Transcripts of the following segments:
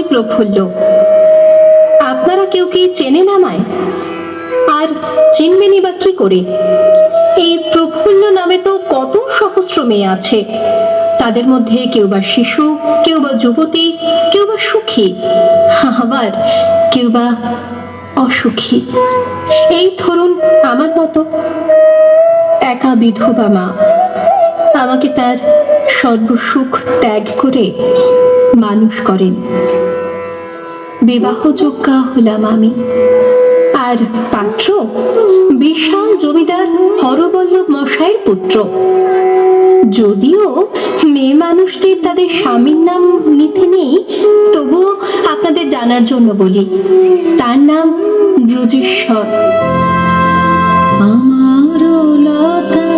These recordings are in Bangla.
আমি প্রফুল্ল। আপনারা কেউ কি চেনেন আমায়? আর চিনবেনই বা কি করে? এই প্রফুল্ল নামে তো কত সহস্র মেয়ে আছে। তাদের মধ্যে কেউ বা শিশু, কেউ বা যুবতী, কেউ বা সুখী, আবার কেউ বা অসুখী। এই ধরুন আমার মতো একা বিধবা মা। আমাকে তার সর্বসুখ ত্যাগ করে মানুষ করেন। বিবাহযোগ্যা হলাম আমি। আর পাত্র? বিশাল জমিদার হরবল্লভ মশাইয়ের পুত্র। যদিও মেয়ে মানুষদের তাদের স্বামীর নাম নিতে নেই, তবুও আপনাদের জানার জন্য বলি, তার নাম ব্রজেশ্বর। আমার লতা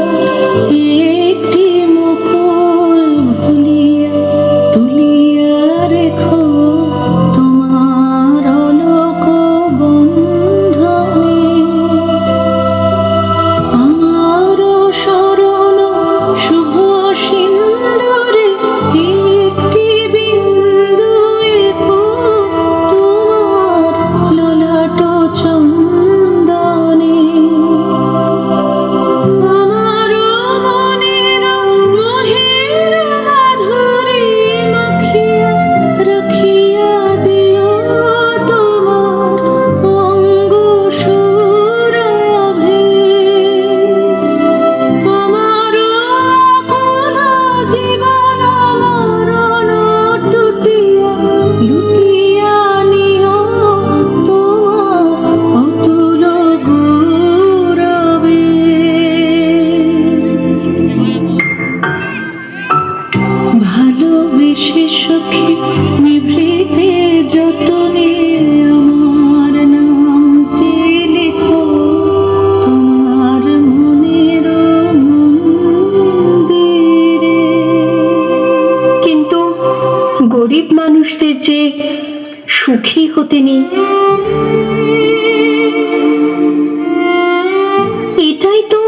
এটাই তো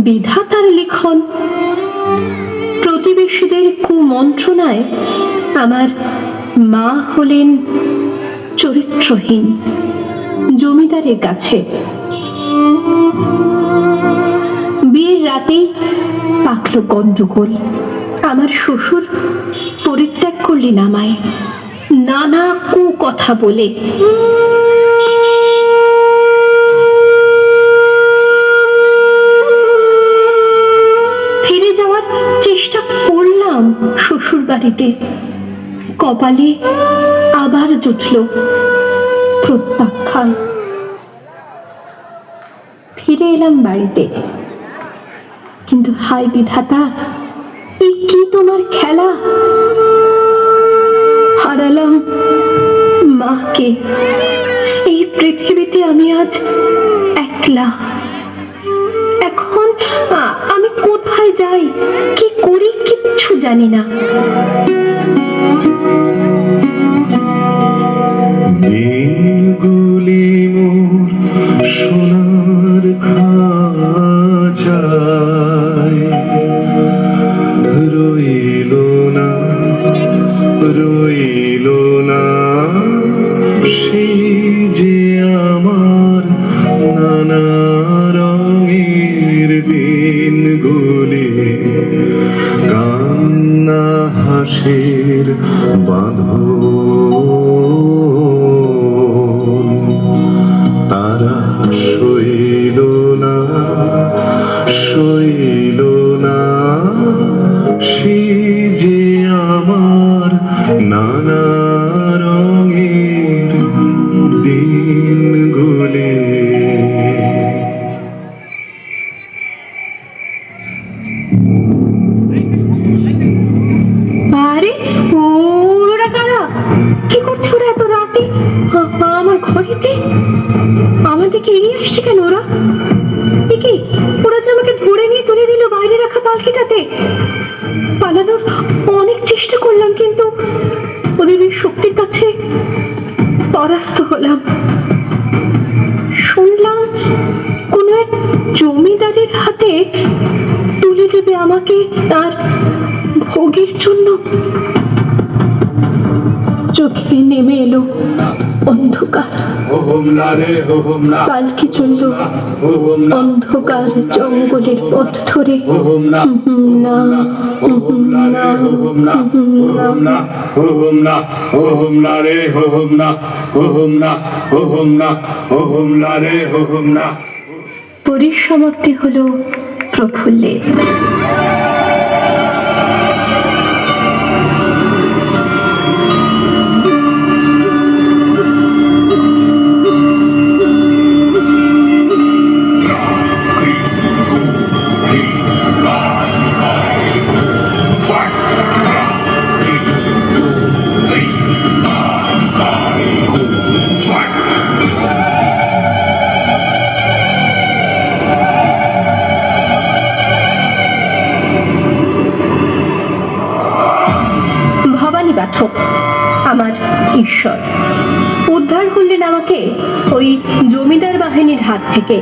বিধাতার লিখন। প্রতিবেশীদের কুমন্ত্রণায় আমার মা হলেন চরিত্রহীন জমিদারের কাছে। বিয়ের রাতেই পাকল গন্ডগোল আমার শ্বশুর পরিত্যাগ করলেন আমায়। নানা কু কথা বলে। বাড়িতে কপালে আবার জুটল প্রত্যাখ্যান। ফিরে এলাম বাড়িতে। কিন্তু হাই বিধাতা এই কি তোমার খেলা? হারালাম মাকে। এই পৃথিবীতে আমি আজ একলা। এখন আমি কোথায় যাই? জানি না। মোর সোনার রইল না রইল তারা পরাস্ত হলাম। শুনলাম কোনো এক জমিদারের হাতে তুলে দেবে আমাকে তার ভোগের জন্য। চোখে নেমে এলো। অন্ধকার। পালকি চলল অন্ধকার জঙ্গলের পথ ধরে। ওহম না না হাত থেকে।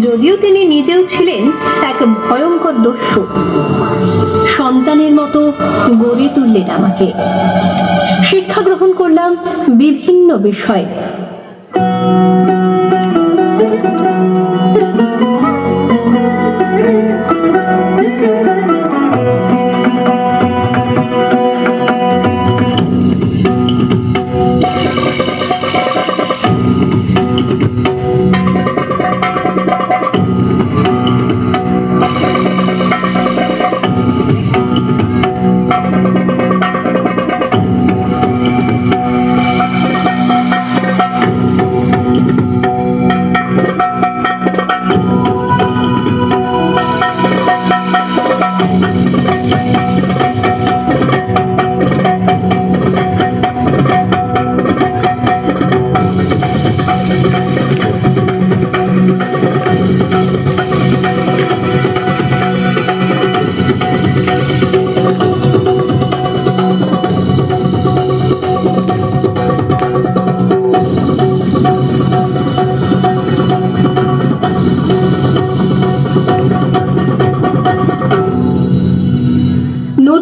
যদিও তিনি নিজেও ছিলেন এক ভয়ঙ্কর দস্যু। সন্তানের মতো গড়ে তুললেন আমাকে। শিক্ষা গ্রহণ করলাম বিভিন্ন বিষয়।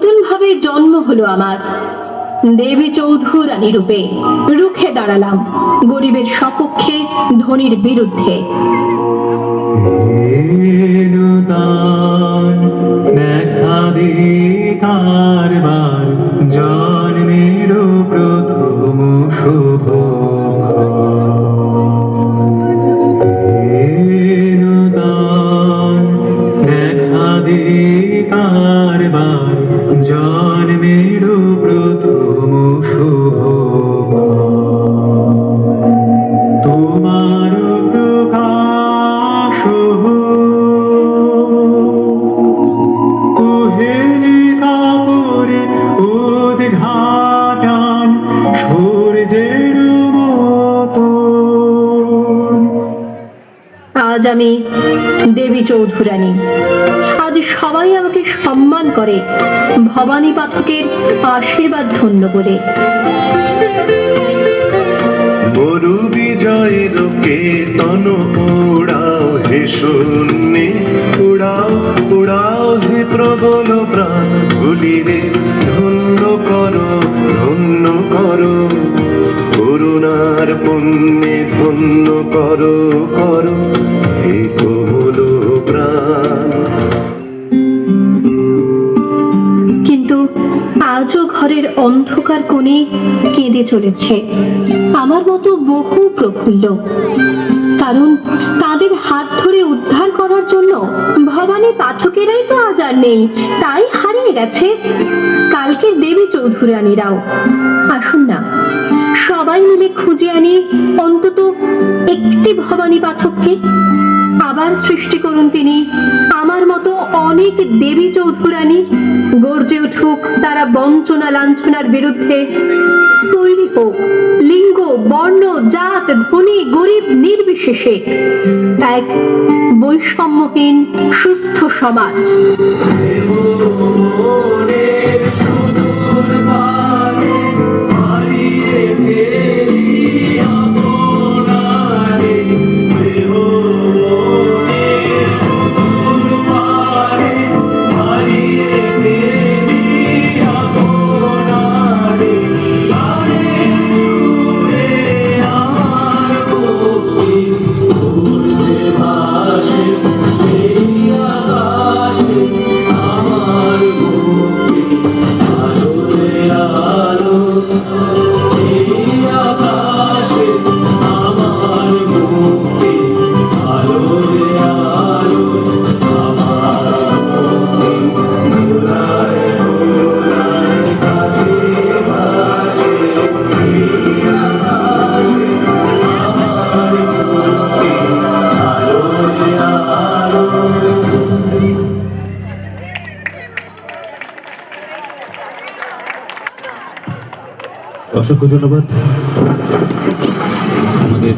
নতুন ভাবে জন্ম হলো আমার। দেবী চৌধুরানী রূপে রুখে দাঁড়ালাম গরিবের সপক্ষে ধনির বিরুদ্ধে। দেখা জন্মের প্রথম শুভ চৌধুরানী আজ সবাই আমাকে সম্মান করে। ভবানী পাঠকের আশীর্বাদ ধন্য করে মরু বিজয়ের কেতন উড়াও হে উড়াও উড়াও হে প্রবল প্রাণ গুলিরে ধন্য করো ধন্য করো। করুণার পুণ্যে ধন্য করো করো। হে কোমল ঘরের অন্ধকার কোণে কেঁদে চলেছে। আমার মতো বহু প্রফুল্ল। কারণ তাদের হাত ধরে উদ্ধার করার জন্য ভবানী পাঠকেরাই তো আজ আর নেই, তাই হারিয়ে গেছে। কালকে দেবী চৌধুরানীরাও আসুন না। সবাই মিলে খুঁজে আনি অন্তত একটি ভবানী পাঠককে। আবার সৃষ্টি করুন তিনি। আমার মতো অনেক দেবী চৌধুরানী গর্জে উঠুক তারা বঞ্চনা লাঞ্ছনার বিরুদ্ধে। তৈরি হোক লিঙ্গ, বর্ণ, জাত, ধনী, গরিব, নির্বিশেষে এক বৈষম্যহীন সুস্থ সমাজ। Senhor. অসংখ্য ধন্যবাদ। আমাদের